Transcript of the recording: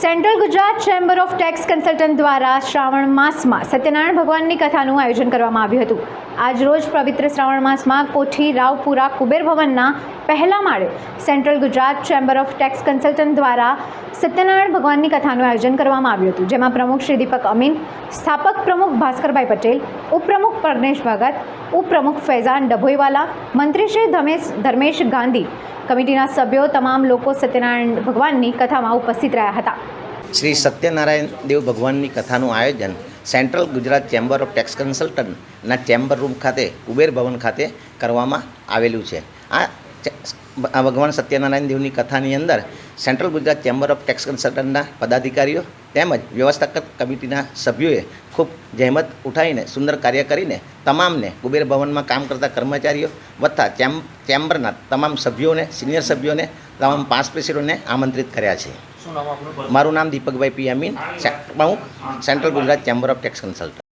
Central Gujarat chamber of tax consultant દ્વારા શ્રાવણ માસમાં સત્યનારાયણ ભગવાનની કથાનું આયોજન કરવામાં આવ્યું હતું. આજ રોજ પવિત્ર શ્રાવણ માસમાં કોઠી રાવપુરા કુબેર ભવનના પહેલા માળે central Gujarat chamber of tax consultant દ્વારા સત્યનારાયણ ભગવાનની કથાનું આયોજન કરવામાં આવ્યું હતું, જેમાં પ્રમુખ શ્રી દીપક અમીન, સ્થાપક પ્રમુખ ભાસ્કરભાઈ પટેલ, ઉપપ્રમુખ પ્રજ્ઞેશ ભગત, ઉપપ્રમુખ ફૈઝાન ડભોઈવાલા, મંત્રી શ્રી ધમેશ, ધર્મેશ ગાંધી કમિટીના સભ્યો તમામ લોકો સત્યનારાયણ ભગવાનની કથામાં ઉપસ્થિત રહ્યા હતા. શ્રી સત્યનારાયણ દેવ ભગવાનની કથાનું આયોજન central Gujarat chamber of tax કન્સલ્ટન્ટના chamber room ખાતે, કુબેર ભવન ખાતે કરવામાં આવેલું છે. આ આ ભગવાન સત્યનારાયણ દેવની કથાની અંદર central Gujarat chamber of tax કન્સલ્ટન્ટના પદાધિકારીઓ તેમજ વ્યવસ્થાપક કમિટીના સભ્યોએ ખૂબ જહેમત ઉઠાવીને સુંદર કાર્ય કરીને તમામને કુબેર ભવનમાં કામ કરતા કર્મચારીઓ વત્તા ચેમ ચેમ્બરના તમામ સભ્યોને સિનિયર સભ્યોને તમામ પાંચ પ્રેસિડોને આમંત્રિત કર્યા છે. મારું નામ દીપકભાઈ પી અમીન પ્રમુખ central Gujarat chamber of tax consultant